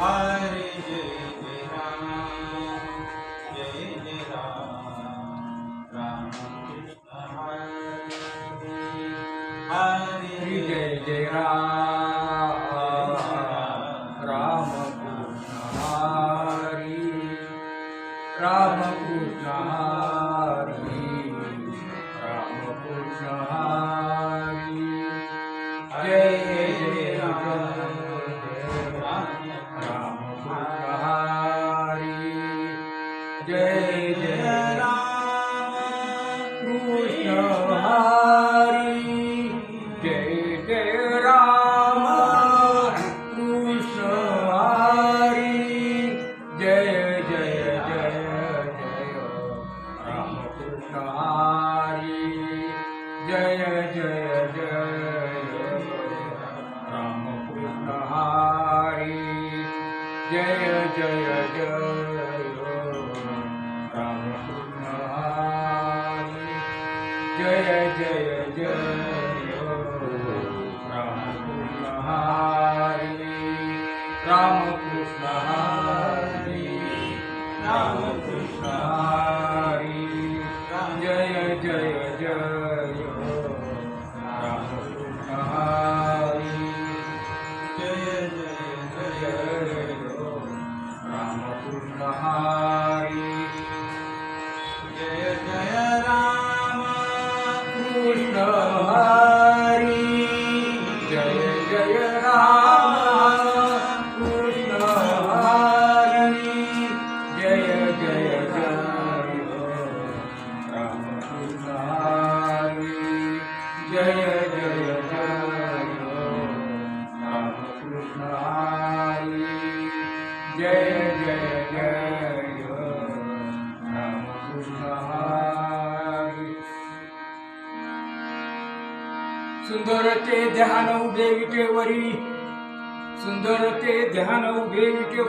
हरे जय जय राम जय जय राम जय जय जय जय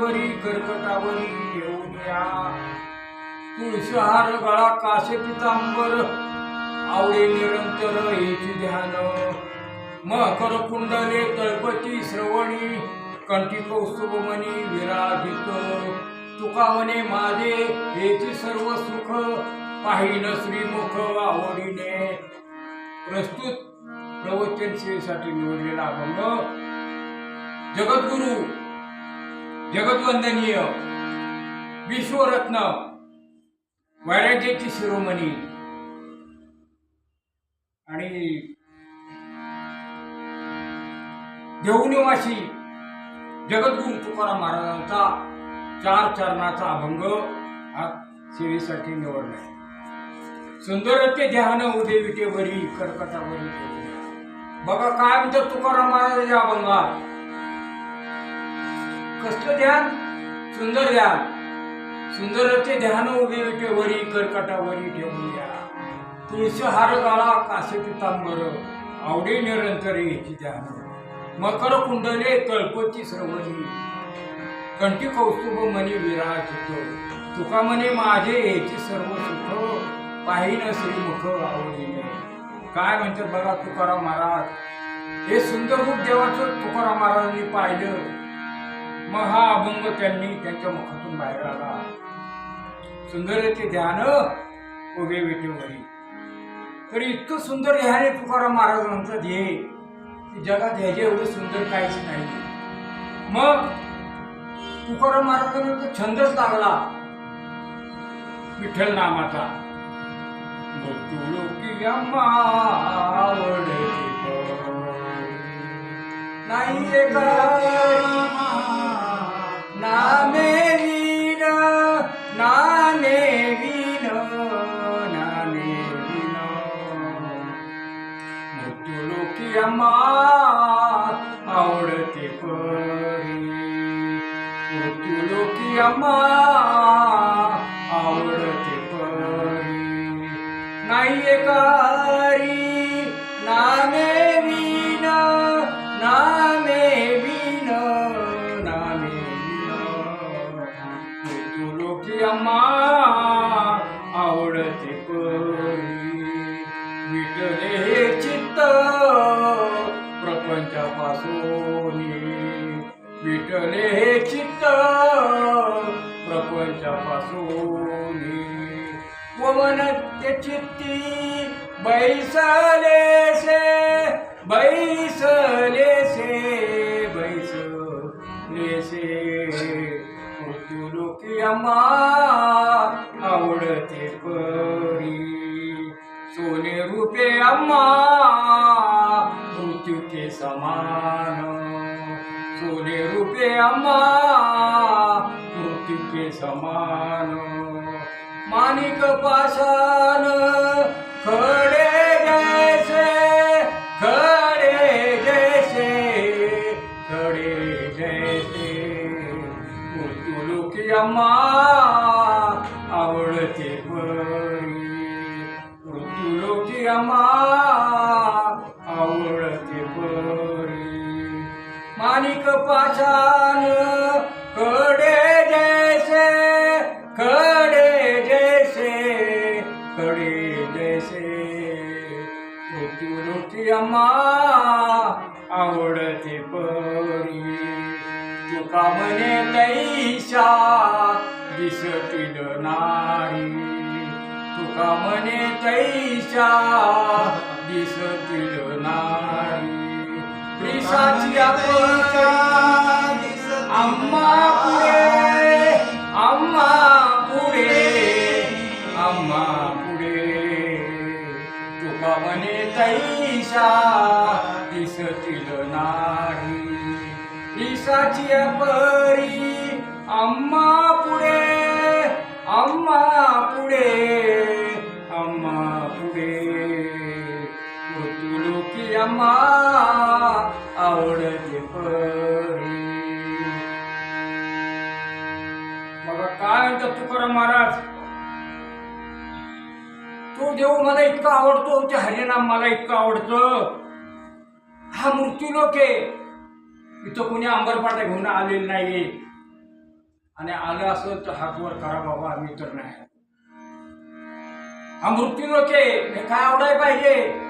उभे कर्कटावरी येऊन या तुळशीहार गळा काशे पितांबर आवडे निरंतर येची ध्यान. मकर कुंडले तळपती श्रवणी कंठी कौस्तुभमणी विराजित. तुका म्हणे माझे हेची सर्व सुख पाहिन श्रीमुख आवडीने. प्रस्तुत प्रवचन सेवेसाठी निवडलेला अभंग जगद्गुरु जगद्वंदनीय विश्वरत्न वैराग्याची शिरोमणी. आणि देऊनिवासी जगद्गुरु तुकाराम महाराजांचा चार चरणाचा अभंग हा सेवेसाठी निवडला सुंदर ते ध्यान उदे विटेवरी कर्कटावरी. बघा काय म्हणतात तुकाराम महाराजांच्या अभंगात? कसलं ध्यान सुंदर ध्यान सुंदर ते ध्यान उभे विटेवरी कर्कटावरी ठेवूया तुळस हार गाळा कासे पितांबर. आवडे निरंतर याची ध्यान. मकर कुंडले कल्पती श्रवणी. कंठी कौस्तुभ मनी विराजित तुका म्हणे माझे याची सर्व सुख. पाहिन श्रीमुख आवडीने. काय म्हणतात बघा तुकाराम महाराज? हे सुंदर रूप देवाचं तुकाराम महाराजांनी पाहिलं. मग हा अभंग त्यांनी त्यांच्या मुखातून बाहेर आला. सुंदर ते ध्यान उभे वेटेवरी तर इतकं सुंदर ध्यान तुकाराम महाराजांचं ध्येय की जगात ह्याचे एवढं सुंदर काहीच नाही. मग तुकाराम महाराजांना तो छंदच लागला. विठ्ठल नामाचा मृत्यू लोकी नाही रे करी नामे विन नाने विन नाने विन मृत्यू लोकी अम्मा आवडते परी मृत्यू लोकी अम्मा ते से बैसलेसे बैसलेसे बैसलेसे. मृत्यू लोकी अम्मा आवडते परी. सोने रूपे अम्मा मृत्यू के समान. सोने रूपे अम्मा मृत्यू के समान. मानिक पाशा आवडते परी मृत्यू लोकी अम्मा आवडते कैशा दिसतील नाही. प्रिसाची आपण अम्मा पुढे अम्मा पुढे अम्मा पुढे. तुका म्हणे तैशा दिसतील नाही. ईशाची परी अम्मा पुढे अम्मा पुढे. तुकाराम महाराज. तो देव मला इतका आवडतो ते हरिनाम मला इतकं आवडतं. हा मृत्यू लोक. आहे इथं कोणी अंबरपाटा घेऊन आलेलं नाही आणि आलं असं तर हातवर करा बाबा आम्ही तर नाही. हा मृत्यू लोक आहे काय आवडाय पाहिजे?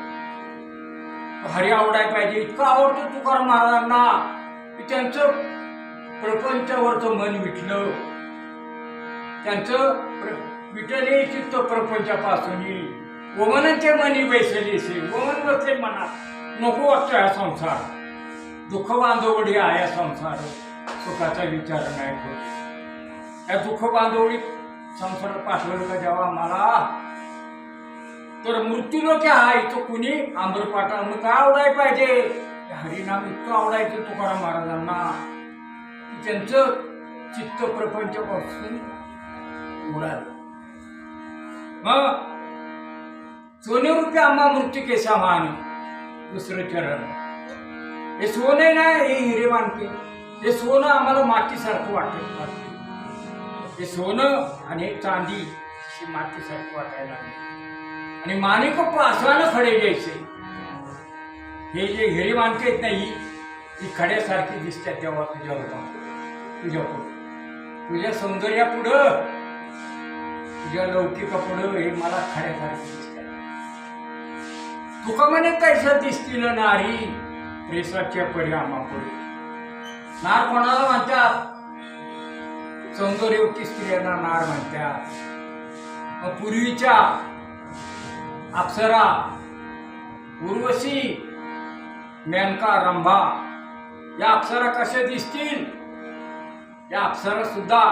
हरी आवडाय पाहिजे. इतकं आवडतं तुकाराम महाराजांना. त्यांचं प्रपंचावरचं मन विटलं. त्यांचं प्र- विटले चित्त प्रपंचापासून वमनांचे मनी बैसलेसे वमन बसले मनात नको वाटतो हा संसार. दुःख बांधवडी आहे हा संसार. सुखाचा विचार नाही होत. या दुःख बांधवडी संसार पाठवलं का जेव्हा मला तर मृत्यू लोक आहे. तो कुणी आंबरपाटा मग काय आवडाय पाहिजे. हरिनाम इतकं आवडायचं तुकाराम महाराजांना. त्यांचं चित्त प्रपंचपासून उडालं मग सोने आम्हा मृत्यू के समान दुसरं चरण. हे सोने ना हे हिरे मानके हे सोनं आम्हाला मातीसारखं वाटत हे सोनं आणि चांदी अशी मातीसारखं वाटायला लागली आणि माणिक पासवानं खडे घ्यायचे. हे जे हिरे मानके आहेत नाही ही खड्यासारखी दिसतात तेव्हा तुझ्या तुझ्या पुढं तुझ्या सौंदर्यापुढं तुझ्या लौकिकापुढं हे मला खड्यासारखी दिसतात तुका म्हणे कैसा दिसतील नारी प्रेसाच्या परिणामापुढे. नार कोणाला म्हणतात? सौंदर्यवती स्त्रियांना नार म्हणतात. पूर्वीच्या अप्सरा उर्वशी मेनका रंभा या अप्सरा कशा दिसतील? या अप्सरा सुद्धा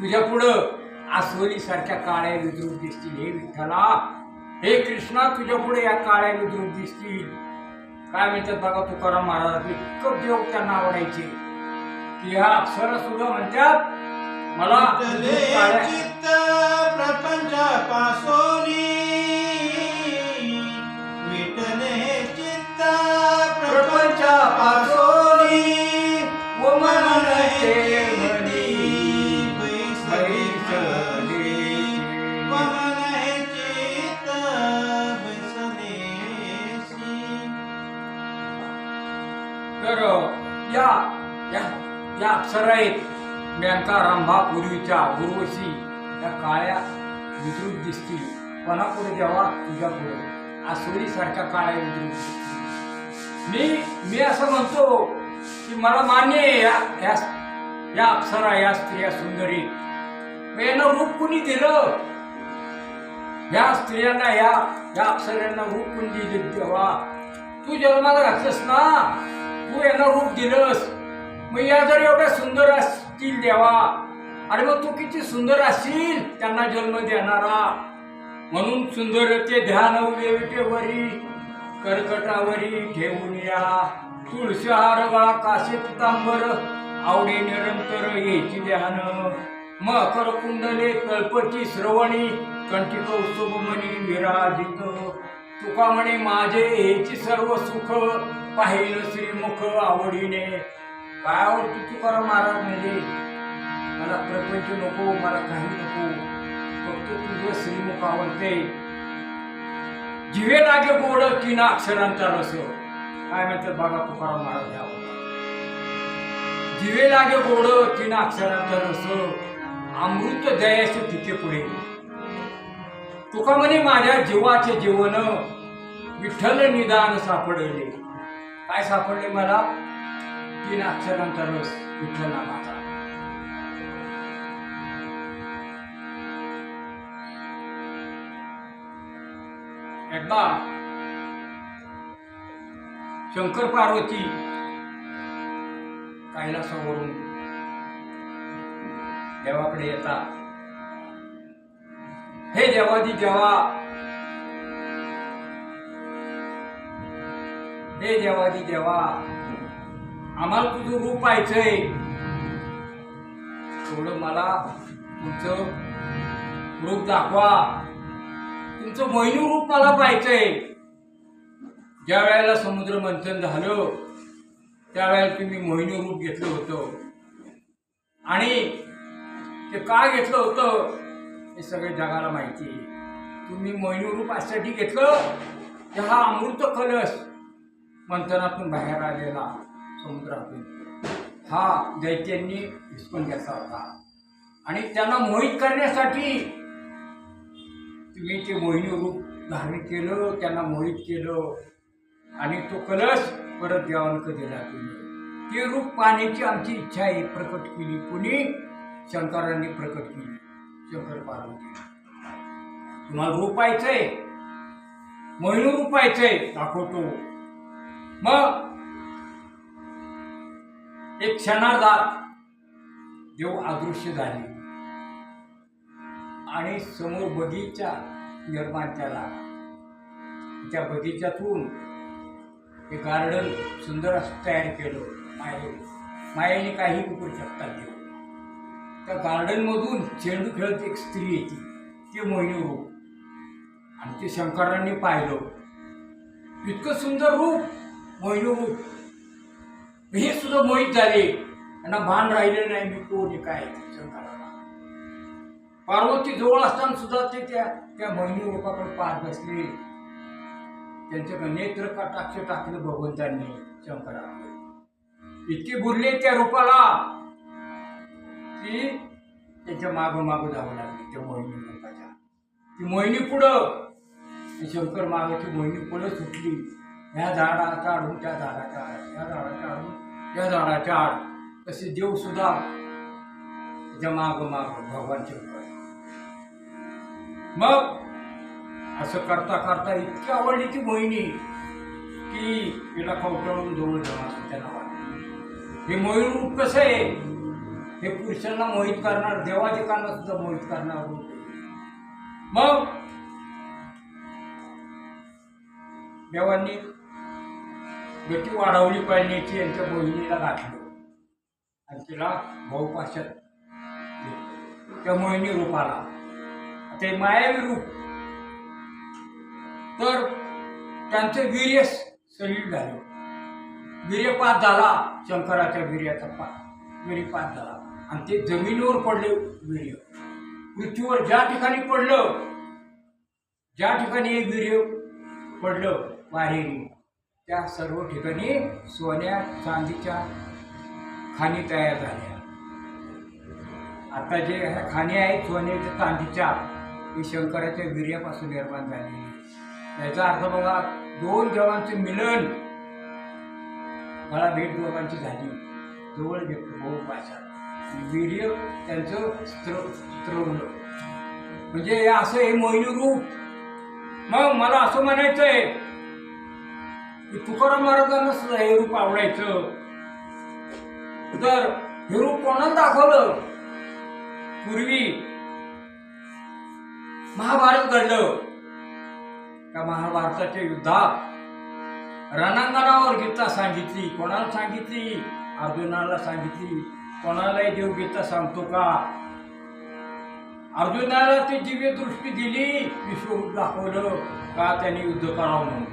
तुझ्या पुढं आसवलीसारख्या काळ्या विद्रुप दिसतील. हे विठ्ठला हे कृष्णा तुझ्या पुढे या काळ्या विद्रुप दिसतील. काय म्हणतात बघा तुकाराम महाराज इतकं देव त्यांना आवडायचे. की ह्या अक्षर सुद्धा म्हणतात मला रंभा पूर्वीच्या या काळ्या विद्रुप दिसतील. कोणापुढे देवा तुझ्या पुढे आसोळी सारख्या काळ्या विद्रुप मी मी असं म्हणतो की मला मान्य आहे या या या अप्सरा या स्त्रिया सुंदरी. यांना रूप कुणी दिलं? या स्त्रियांना या या अप्सऱ्यांना रूप कुणी दिली? देवा तू जन्माला घातलंस ना? तू यांना रूप दिलंस. मग या जर एवढ्या सुंदर असतील देवा अरे मग तू किती सुंदर असशील त्यांना जन्म देणारा. म्हणून सुंदरते ध्यान वेविटेवरी कर्कटावरी ठेवून या. तुळशी गळा काशी पितांबर आवडे निरंतर येची ध्यान. मकर कुंडले कल्पची श्रवणी कंठी कौस्तुभमणी विराजित तुका म्हणे माझे हेची सर्व सुख पाहिलं श्रीमुख आवडीने. काय आवडतो तुकाराम महाराज म्हणजे? मला प्रपंच नको मला काही नको. फक्त तुझं श्रीमुख आवडते जिवे लागे गोड तीन अक्षरांचा रस. काय म्हणतात बघा तुकाराम महाराज या जिवे लागे गोड तीन अक्षरांचा रस. अमृत दयाचे तिथे पुढे. तुका म्हणे माझ्या जीवाचे जीवन विठ्ठल निदान सापडले. काय सापडले मला? तीन अक्षरांचा रस विठ्ठल नामाचा. एकदा शंकर पार्वती कैलासावरून देवाकडे येतात. हे देवादी देवा. हे देवादी देवा. आम्हाला तुझं रूप पाहायचंय. थोडं मला तुमचं रूप दाखवा. तुमचं मोहिनी रूप मला पाहायचंय. ज्या वेळेला समुद्र मंथन झालं त्यावेळेला तुम्ही मोहिनी रूप घेतलं होतं. आणि ते का घेतलं होतं हे सगळे जगाला माहिती आहे. तुम्ही मोहिनी रूप अशासाठी घेतलं की हा अमृत कलश मंथनातून बाहेर आलेला समुद्रातून. हा दैत्यांनी हिसकून घेतला होता. आणि त्यांना मोहित करण्यासाठी तुम्ही ते मोहिनी रूप धारण केलं त्यांना मोहित केलं आणि तो कलश परत देवांक दिला तुम्ही. ते रूप पाहण्याची आमची इच्छा आहे प्रकट केली कुणी? शंकरांनी प्रकट केली. शंकर पार्वती तुम्हाला रूप पाहायचंय मोहिनी रूप पाहायचंय दाखवतो. मग एक क्षणार्धात देव अदृश्य झाले. आणि समोर बगीचा निर्माण केला. त्या बगीच्यातून हे गार्डन सुंदर असं तयार केलं. माये मायेने काही करू शकतात देऊ त्या गार्डनमधून चेंडू खेळत एक स्त्री येते. ते मोहिनी रूप आणि ते शंकरांनी पाहिलं. इतकं सुंदर रूप मोहिनी रूप हे सुद्धा मोहित झाले. त्यांना भान राहिले नाही मी कोण काय शंकरा पार्वती जवळ असताना सुद्धा ते त्या त्या मोहिनी रूपाकडे पाहत बसले. त्यांच्याकडे नेत्र कटाक्ष टाकलं भगवंतांनी शंकरा इतके बुरले त्या रूपाला की त्यांच्या मागं मागं जावं लागले त्या मोहिनी रूपाच्या ती मोहिनी पुढं. शंकर मागं ती मोहिनी पुढं सुटली. ह्या झाडाच्या आडून त्या झाडाच्या आड या झाडाच्या आडून त्या झाडाच्या आड तसे देव सुद्धा त्याच्या मागं मागं भगवान शंकर मग असं करता करता इतकी आवडली ती मोहिनी की तिला कवटाळून जवळ जाऊन असं त्याला वाटलं हे मोहिनी रूप कसं आहे? हे पुरुषांना मोहित करणार देवाधिकांना सुद्धा मोहित करणार रूप मग देवांनी गती वाढवली पाळण्याची यांच्या मोहिनीला घातलं आणि तिला भाऊपाशात त्या मोहिनी रूपाला. ते मायावी रूप. तर त्यांचं वीर्य शरीर झालं. वीर्यपात झाला शंकराच्या वीर्याचा पात. वीर्यपात झाला. आणि ते जमिनीवर पडले वीर्य. पृथ्वीवर ज्या ठिकाणी पडलं ज्या ठिकाणी हे वीर्य पडलं वाहिनी त्या सर्व ठिकाणी सोन्या चांदीच्या खाणी तयार झाल्या. आता जे खाणी आहेत सोन्याच्या चांदीच्या हे शंकराच्या वीर्यापासून निर्माण झाली. याचा अर्थ बघा दोन देवांचे मिलन मला भेट दोघांची झाली. जवळ घेतलं भाऊ हो, माझ्या. वीर्य त्यांचं स्त्र स्त्रवलं. म्हणजे हे असं हे मोहिनी रूप. मग मला असं म्हणायचंय की तुकाराम महाराजांना सुद्धा हे रूप आवडायचं. तर हे रूप कोणाला दाखवलं? पूर्वी महाभारत घडलं त्या महाभारताच्या युद्धात? रणांगणावर गीता सांगितली. कोणाला सांगितली? अर्जुनाला सांगितली. कोणालाही देव गीता सांगतो का? अर्जुनाला ती दिव्यदृष्टी दिली. विश्वरूप दाखवलं का त्यांनी युद्ध करावं म्हणून?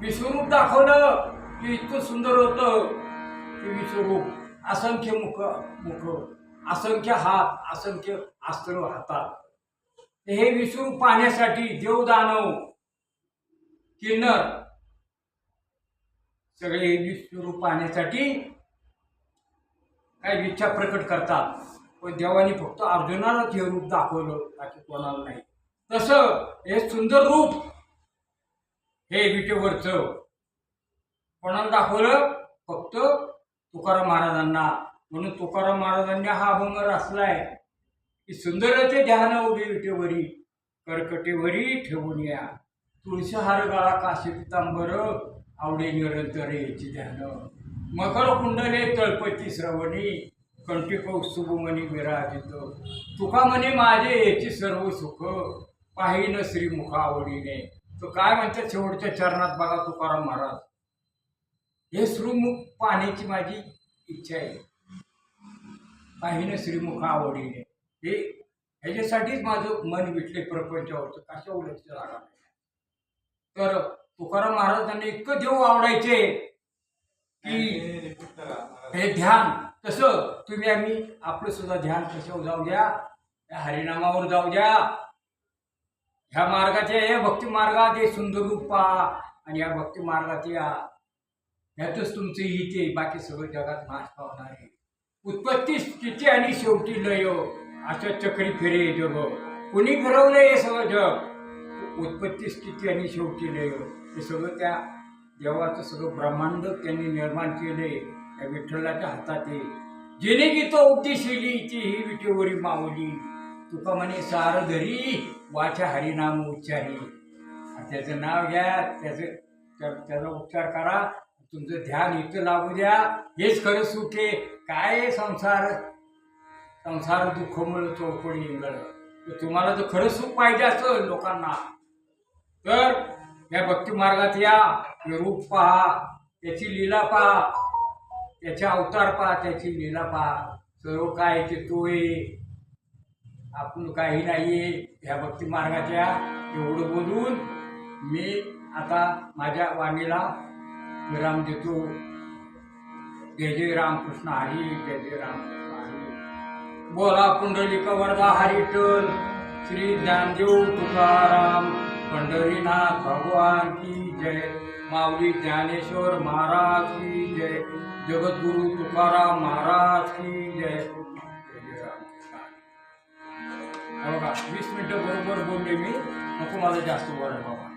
विश्वरूप दाखवलं की इतकं सुंदर होतं. की विश्वरूप असंख्य मुख मुख असंख्य हात असंख्य अस्त्र हातात. हे विसरू पाहण्यासाठी देव दानव किन्नर सगळे हे विसरू पाहण्यासाठी काही इच्छा प्रकट करतात. पण देवानी फक्त अर्जुनालाच हे रूप दाखवलं बाकी कोणाला नाही. तसं हे सुंदर रूप हे विटेवरचं कोणाला दाखवलं? फक्त तुकाराम महाराजांना. म्हणून तुकाराम महाराजांनी हा अभंग रचलाय. की सुंदर ते ध्यान उभे विटेवरी कर्कटेवरी ठेवून या. तुळशीहार गळा गाळा काशी पितांबर आवडे निरंतर याची ध्यान. मकर कुंडले तळपती श्रवणी कंठी कौस्तुभमणी विराजित. तुका म्हणे माझे याची सर्व सुख पाहिन श्रीमुखा आवडीने तो काय म्हणतात शेवटच्या चरणात बघा तुकाराम महाराज. हे श्रीमुख पाहण्याची माझी इच्छा आहे. पाहिन श्रीमुखा आवडीने हे ह्याच्यासाठीच माझं मन विटले प्रपंचावरचं कशा लक्ष लागणार तर तुकाराम महाराजांनी इतकं देव आवडायचे की हे ध्यान तसं तुम्ही आम्ही आपलं सुद्धा ध्यान कशावर जाऊ द्या या हरिनामावर जाऊ द्या. ह्या मार्गाच्या या भक्ती मार्गात हे सुंदर रूप पहा आणि या भक्ती मार्गात या ह्यातच तुमचं हित आहे. बाकी सगळं जगात नाश पावणार आहे. उत्पत्ती स्थिती आणि शेवटी लय अशा चक्री फिरे जग कुणी फिरवलं हे सगळं जग? उत्पत्ती स्थिती आणि शेवटी लय. हे सगळं त्या देवाचं सगळं ब्रह्मांड त्यांनी निर्माण केले त्या विठ्ठलाच्या हातात आहे जेणे की गीत उपदेशिली ती ही विटेवरी माऊली. तुका म्हणे सार धरी वाचा हरिनाम उच्चारी. त्याचं नाव घ्या त्याचं त्या- त्याचा उच्चार करा. तुमचं ध्यान इथं लागू द्या. हेच खरं सुखे काय संसार? संसार दुःखमुळे चौपडी इंगळ तर तुम्हाला जर खरं सुख पाहिजे असं लोकांना. तर या भक्ती मार्गात या हे रूप पहा त्याची लीला पहा त्याचे अवतार पहा त्याची लीला पहा. सर्व काय ते तो आहे. आपण काही नाहीये. ह्या भक्ती मार्गाच्या या एवढं बोलून मी आता माझ्या वाणीला विराम देतो. जय जय रामकृष्ण. हरी जय जय रामकृष्ण. बोला पुंडलिक वरदा हरिटल श्री ज्ञानदेव तुकाराम पंढरीनाथ भगवान की जय माऊली ज्ञानेश्वर महाराज की जय जगद्गुरु तुकाराम महाराज की जय. बघा हो का वीस मिनिटं बरोबर बोलले मी नको मला जास्त बोलायला बाबा.